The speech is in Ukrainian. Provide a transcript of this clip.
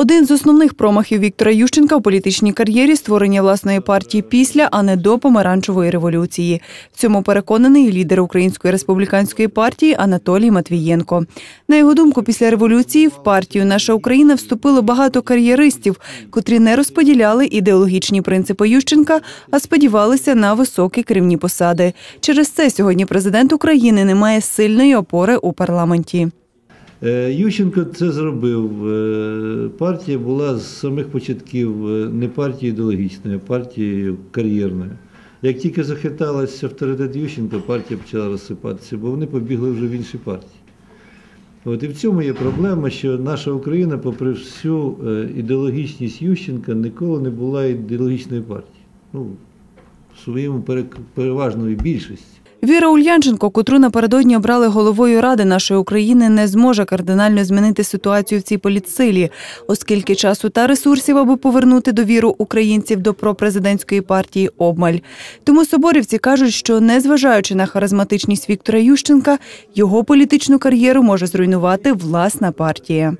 Один з основних промахів Віктора Ющенка в політичній кар'єрі створення власної партії після, а не до помаранчевої революції. В цьому переконаний лідер Української республіканської партії Анатолій Матвієнко. На його думку, після революції в партію Наша Україна вступило багато кар'єристів, котрі не розподіляли ідеологічні принципи Ющенка, а сподівалися на високі керівні посади. Через це сьогодні президент України не має сильної опори у парламенті. Е, Ющенко це зробив. Е, Партія була з самих початків е, не партією ідеологічною, а партією кар'єрною. Як тільки захиталася авторитет Ющенка, партія почала розсипатися, бо вони побігли вже в інші партії. От і в цьому є проблема, що наша Україна, попри всю ідеологічність Ющенка, ніколи не була ідеологічною партією. Ну, в своєму переважної більшості. Віра Ульянченко, котру напередодні обрали головою Ради нашої України, не зможе кардинально змінити ситуацію в цій політсилі, оскільки часу та ресурсів, аби повернути довіру українців до пропрезидентської партії, обмаль. Тому соборівці кажуть, що незважаючи на харизматичність Віктора Ющенка, його політичну кар'єру може зруйнувати власна партія.